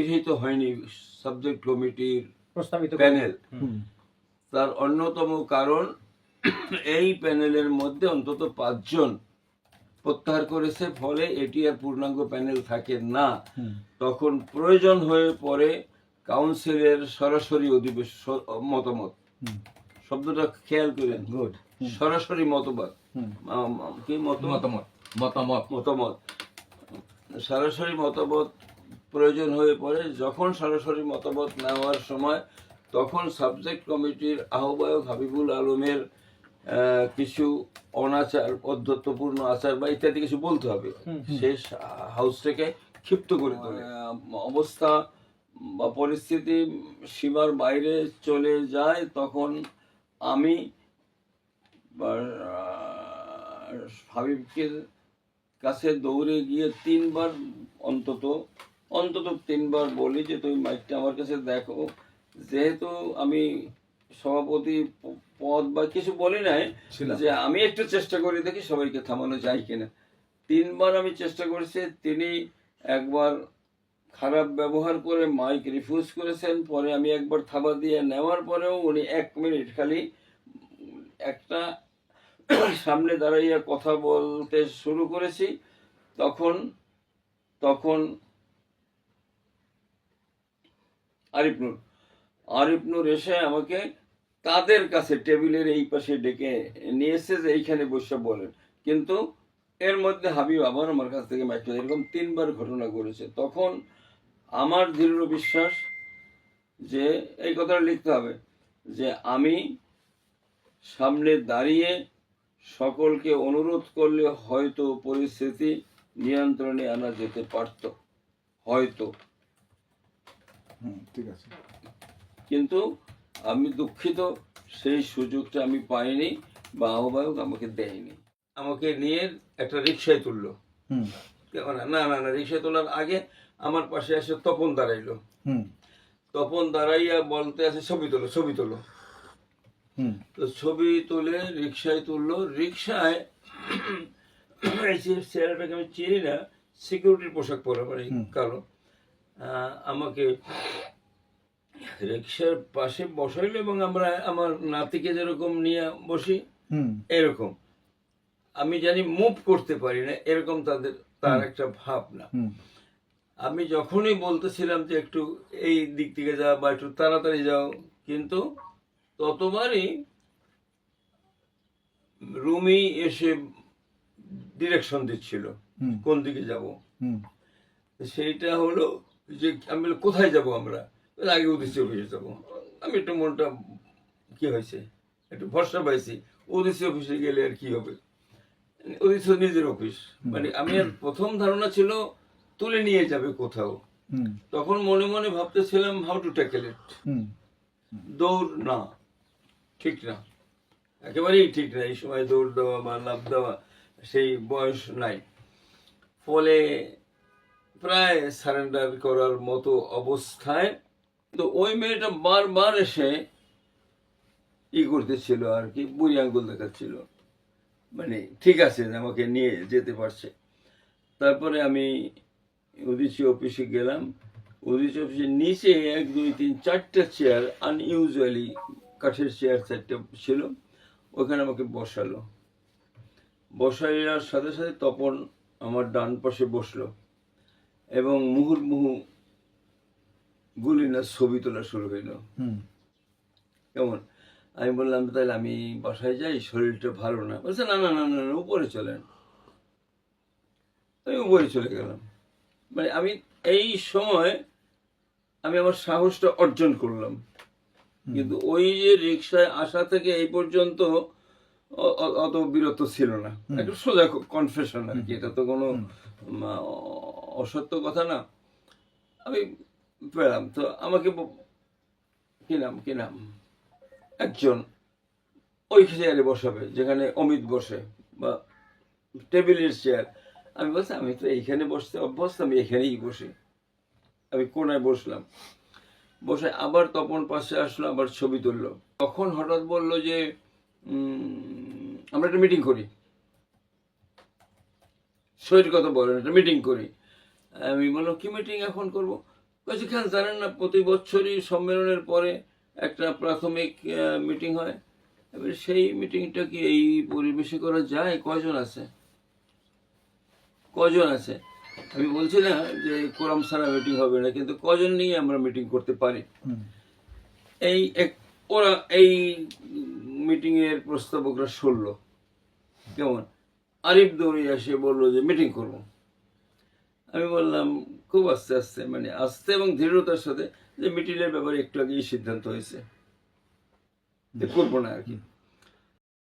গৃহীত হয়নি সাবজেক্ট কমিটির প্রস্তাবিত প্যানেল তার অন্যতম কারণ এই প্যানেলের মধ্যে অন্তত পাঁচজন প্রত্যাহার করেছে ফলে এটি আর পূর্ণাঙ্গ প্যানেল থাকে না। তখন প্রয়োজন হয়ে পড়ে কাউন্সিলের সরাসরি অধিবেশন মতামত। শব্দটা খেয়াল করেন। গুড সরাসরি মতবাদ। কি মতামত মতামত। মতামত। মতামত। সরাসরি মতামত প্রয়োজন হয়ে পড়ে যখন সরাসরি মতামত নেওয়ার সময় তখন সাবজেক্ট কমিটির আহ্বায়ক হাবিবুল আলমের কিছু অনাচার অধ্যত্বপূর্ণ আচার বা ইত্যাদি কিছু বলতে হবে। শেষ হাউসটাকে ক্ষিপ্ত করে তোলে। অবস্থা বা পরিস্থিতি সীমার বাইরে চলে যায় তখন আমি হাবিবকে কাছে দৌড়ে গিয়ে তিনবার অন্তত অন্তত তিনবার বলি যে তুমি মাইকটা আমার কাছে দেখো। যেহেতু আমি সভাপতি পদ বা কিছু বলি নাই যে আমি একটু চেষ্টা করি দেখি সবাইকে থামানো যায় কিনা। তিনবার আমি চেষ্টা করেছি তিনি একবার খারাপ ব্যবহার করে মাইক রিফিউজ করেছেন পরে আমি একবার থাবা দিয়ে নেওয়ার পরেও উনি এক মিনিট খালি একটা সামনে দাঁড়াইয়া কথা বলতে শুরু করেছি। তখন তখন আরিফ নূর। আরিফ নূর এসে আমাকে তাদের কাছে টেবিলের এই পাশে ডেকে নিয়ে এসে যে এইখানে বসে বলেন। কিন্তু এর মধ্যে হাবিব আবার আমার কাছ থেকে মাইকটা এরকম তিনবার ঘটনা করেছে তখন আমার দৃঢ় বিশ্বাস যে এই কথাটা লিখতে হবে যে আমি সামনে দাঁড়িয়ে সকলকে অনুরোধ করলে হয়তো পরিস্থিতি নিয়ন্ত্রণে আনা যেতে পারত। হয়তো। ঠিক আছে। কিন্তু আমি দুঃখিত সেই সুযোগটা আমি পাইনি বা আহ্বায়ক আমাকে দেয়নি। আমাকে নিয়ে একটা রিক্সায় তুললো। না না না রিক্সায় তোলার আগে আমার পাশে এসে তপন দাঁড়াইলো। হুম। তপন দাঁড়াইয়া বলতে আছে ছবি তোলো ছবি তোলো। হুম। তো ছবি তুলে রিক্সায় তুললো। রিক্সায় ছেলেটাকে আমি চিনি না সিকিউরিটির পোশাক পরে মানে কালো। আমাকে রিক্সার পাশে বসাইলো এবং আমরা আমার নাতিকে যেরকম নিয়ে বসি হুম। এরকম। আমি জানি মুভ করতে পারি না এরকম তাদের তার একটা ভাবনা। আমি যখনই বলতেছিলাম যে একটু এই দিক থেকে যাও বা একটু তাড়াতাড়ি যাও কিন্তু ততবারই রুমি এসে ডিরেকশন দিচ্ছিল। কোন দিকে যাব। হুম। সেইটা হলো যে আমি বললাম, কোথায় যাব আমরা? আগে উদ্দেশ্য অফিসে যাব। আমি একটু মনটা কি হয়েছে? একটু ভরসা পাইছি ওদিসি অফিসে গেলে আর কি হবে? ওদিসি নিজের অফিস। মানে আমি আর প্রথম ধারণা ছিল তুলে নিয়ে যাবে কোথাও। তখন মনে মনে ভাবতেছিলাম হাউ টু ট্যাকেল ইট দৌড় না ঠিক না। একেবারেই ঠিক না এই সময় দৌড় দেওয়া বা লাভ দেওয়া সেই বয়স নাই। ফলে প্রায় সারেন্ডার করার মতো অবস্থায় তো ওই মেয়েটা বারবার এসে ই করতেছিল আর কি, বুড়ি আঙ্গুল দেখাচ্ছিল। মানে ঠিক আছে, আমাকে নিয়ে যেতে পারছে। তারপরে আমি উদিসি অফিসে গেলাম। উদিসি অফিসের নিচে এক, দুই, তিন, চারটা চেয়ার আনইউজুয়ালি কাঠের চেয়ার চারটে ছিল। ওখানে আমাকে বসালো। বসাইয়ার সাথে সাথে তপন আমার ডান পাশে বসল। এবং মুহুর্মুহু গুলি না ছবি তোলা শুরু হইল। কেমন? আমি বললাম তাহলে আমি বাসায় যাই শরীরটা ভালো না। বলছে না না না না না, উপরে চলেন। আমি উপরে চলে গেলাম। মানে আমি এই সময় আমি আমার সাহসটা অর্জন করলাম। কিন্তু ওই যে রিক্সায় আসা থেকে এই পর্যন্ত অত বিরত ছিল না। একটু সোজা কনফেশন আর কি। এটা তো কোনো অসত্য কথা না, আমি পেলাম। তো আমাকে কি নাম কি নাম একজন ওই চেয়ারে বসাবে, যেখানে অমিত বসে বা টেবিলের চেয়ার। আমি বলছি, আমি তো এইখানে বসতে অভ্যস্ত, আমি এখানেই বসি। আমি কোনায় বসলাম। বসে আবার তপন পাশে আসলো, আবার ছবি তুললো। তখন হঠাৎ বলল যে আমরা একটা মিটিং করি। শরীর কথা বলেন, একটা মিটিং করি। আমি বললাম কি মিটিং এখন করব? বলছি কেন জানেন না প্রতি বছরই সম্মেলনের পরে একটা প্রাথমিক মিটিং হয়। এবার সেই মিটিংটা কি এই পরিবেশে করা যায়? কয়জন আছে? কজন আছে? আমি বলছি না যে কোরআন সারা মিটিং হবে না কিন্তু কজন নিয়ে আমরা মিটিং করতে পারি? এই এক ওরা এই মিটিং এর প্রস্তাবকরা শুনলো কেমন? আরিফ দৌড়ে এসে বলল যে মিটিং করব। আমি বললাম খুব আস্তে আস্তে মানে আস্তে এবং দৃঢ়তার সাথে যে মিটিলের ব্যাপারে একটু আগেই সিদ্ধান্ত হয়েছে। যে করব না আর কি।